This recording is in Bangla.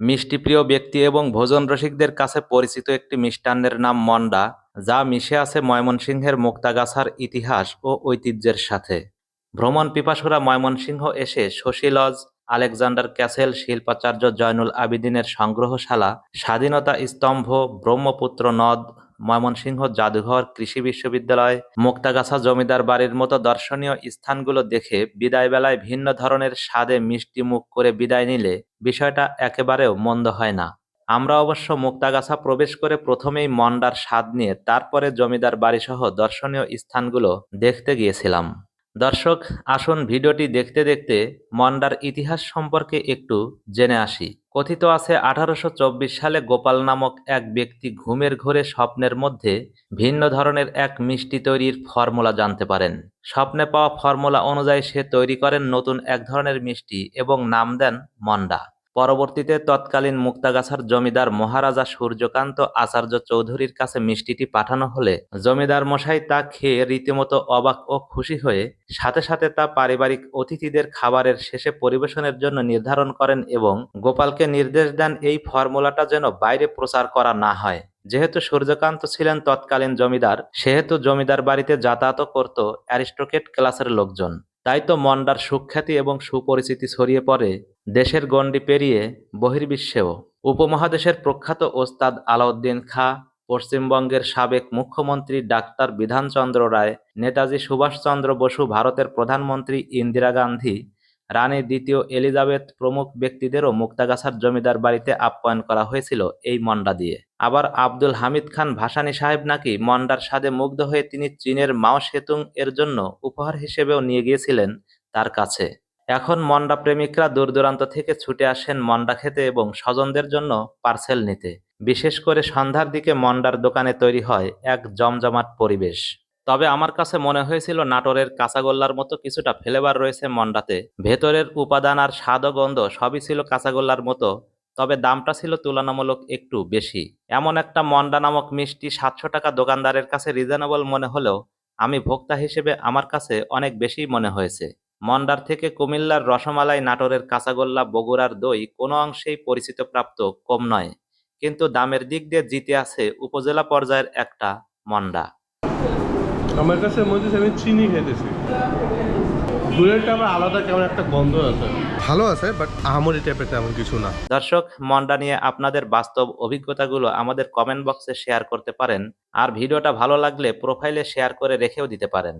মিষ্টিপ্রিয় ব্যক্তি এবং ভোজন রসিকদের কাছে পরিচিত একটি মিষ্টান্নের নাম মন্ডা, যা মিশে আছে ময়মনসিংহের মুক্তাগাছার ইতিহাস ও ঐতিহ্যের সাথে। ভ্রমণ পিপাসুরা ময়মনসিংহ এসে শশী লজ, আলেকজান্ডার ক্যাসেল, শিল্পাচার্য জয়নুল আবিদিনের সংগ্রহশালা, স্বাধীনতা স্তম্ভ, ব্রহ্মপুত্র নদ ময়মনসিংহ জাদুঘর কৃষি বিশ্ববিদ্যালয়, মুক্তাগাছা জমিদার বাড়ির মতো দর্শনীয় স্থানগুলো দেখে বিদায়বেলায় ভিন্ন ধরনের স্বাদে মিষ্টি মুখ করে বিদায় নিলে বিষয়টা একেবারেও মন্দ হয় না। আমরা অবশ্য মুক্তাগাছা প্রবেশ করে প্রথমেই মন্ডার স্বাদ নিয়ে তারপরে জমিদার বাড়িসহ দর্শনীয় স্থানগুলো দেখতে গিয়েছিলাম। দর্শক, আসুন ভিডিওটি দেখতে দেখতে মন্ডার ইতিহাস সম্পর্কে একটু জেনে আসি। কথিত আছে, আঠারোশো চব্বিশ সালে গোপাল নামক এক ব্যক্তি ঘুমের ঘোরে স্বপ্নের মধ্যে ভিন্ন ধরনের এক মিষ্টি তৈরির ফর্মুলা জানতে পারেন। স্বপ্নে পাওয়া ফর্মুলা অনুযায়ী সে তৈরি করেন নতুন এক ধরনের মিষ্টি এবং নাম দেন মন্ডা। পরবর্তীতে তৎকালীন মুক্তাগাছার জমিদার মহারাজা সূর্যকান্ত আচার্য চৌধুরীর কাছে মিষ্টিটি পাঠানো হলে জমিদার মশাই তা খেয়ে রীতিমতো অবাক ও খুশি হয়ে সাথে সাথে তা পারিবারিক অতিথিদের খাবারের শেষে পরিবেশনের জন্য নির্ধারণ করেন এবং গোপালকে নির্দেশ দেন এই ফর্মুলাটা যেন বাইরে প্রচার করা না হয়। যেহেতু সূর্যকান্ত ছিলেন তৎকালীন জমিদার, সেহেতু জমিদার বাড়িতে যাতায়াত করত অ্যারিস্টোকেট ক্লাসের লোকজন। তাই তো মন্ডার সুখ্যাতি এবং সুপরিচিতি ছড়িয়ে পড়ে দেশের গণ্ডি পেরিয়ে বহির্বিশ্বেও। উপমহাদেশের প্রখ্যাত ওস্তাদ আলাউদ্দিন খাঁ, পশ্চিমবঙ্গের সাবেক মুখ্যমন্ত্রী ডাক্তার বিধানচন্দ্র রায়, নেতাজি সুভাষচন্দ্র বসু ভারতের প্রধানমন্ত্রী ইন্দিরা গান্ধী, রানী দ্বিতীয় এলিজাবেথ প্রমুখ ব্যক্তিদেরও মুক্তাগাছার জমিদার বাড়িতে আপ্যায়ন করা হয়েছিল এই মন্ডা দিয়ে। আবার আব্দুল হামিদ খান ভাসানী সাহেব নাকি মন্ডার স্বাদে মুগ্ধ হয়ে তিনি চীনের মাও সেতুং এর জন্য উপহার হিসেবেও নিয়ে গিয়েছিলেন তার কাছে। এখন মন্ডা প্রেমিকরা দূর দূরান্ত থেকে ছুটে আসেন মন্ডা খেতে এবং স্বজনদের জন্য পার্সেল নিতে। বিশেষ করে সন্ধ্যার দিকে মন্ডার দোকানে তৈরি হয় এক জমজমাট পরিবেশ। তবে আমার কাছে মনে হয়েছিল নাটোরের কাঁচাগোল্লার মতো কিছুটা ফ্লেভার রয়েছে মন্ডাতে। ভেতরের উপাদান আর স্বাদ গন্ধ সবই ছিল কাঁচাগোল্লার মতো, তবে দামটা ছিল তুলনামূলক একটু বেশি। এমন একটা মন্ডা নামক মিষ্টি সাতশো টাকা দোকানদারের কাছে রিজনেবল মনে হলেও আমি ভোক্তা হিসেবে আমার কাছে অনেক বেশি মনে হয়েছে। মন্ডার থেকে কুমিল্লার রসমালাই নাটোরের কাঁচাগোল্লা বগুড়ার দই কোনো অংশেই পরিচিত প্রাপ্ত কম নয় কিন্তু দামের দিক দিয়ে জিতে আছে উপজেলা পর্যায়ের একটা মন্ডা। আমার কাছে মনে হচ্ছে আমি চিনি খেতেছি। আবার আলাদা কেমন একটা গন্ধ আছে। ভালো আছে বাট আহামরি টাইপের তেমন কিছু না। দর্শক মন্ডা নিয়ে আপনাদের বাস্তব অভিজ্ঞতাগুলো আমাদের কমেন্ট বক্সে শেয়ার করতে পারেন আর ভিডিওটা ভালো লাগলে প্রোফাইলে শেয়ার করে রেখেও দিতে পারেন।